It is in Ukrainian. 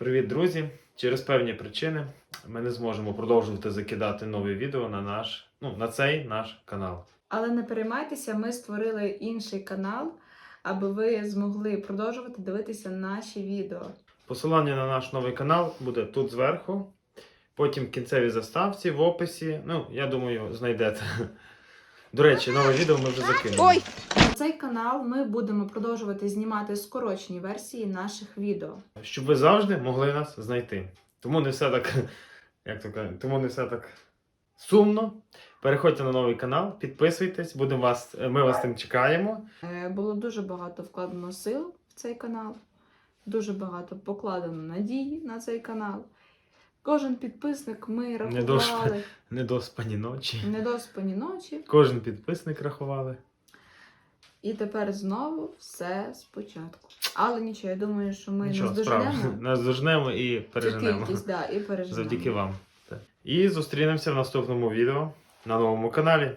Привіт, друзі! Через певні причини ми не зможемо продовжувати закидати нові відео на наш, ну, на цей наш канал. Але не переймайтеся, ми створили інший канал, аби ви змогли продовжувати дивитися наші відео. Посилання на наш новий канал буде тут зверху. Потім в кінцевій заставці, в описі. Ну, я думаю, знайдете. До речі, нове відео ми вже закинули. Ой! На цей канал ми будемо продовжувати знімати скорочені версії наших відео. Щоб ви завжди могли нас знайти. Тому не все так, як то кажуть, тому не все так сумно. Переходьте на новий канал, підписуйтесь, будемо вас, ми вас тим чекаємо. Е, Було дуже багато вкладено сил в цей канал, дуже багато покладено надії на цей канал. Кожен підписник ми рахували Недоспані ночі. недоспані ночі. Кожен підписник рахували. І тепер знову все спочатку. Але нічого, я думаю, що ми Нічого, наздоженемо справа. Наздожнемо і цю переженемо. кількість, да, і переженемо. Завдяки вам. І зустрінемося в наступному відео на новому каналі.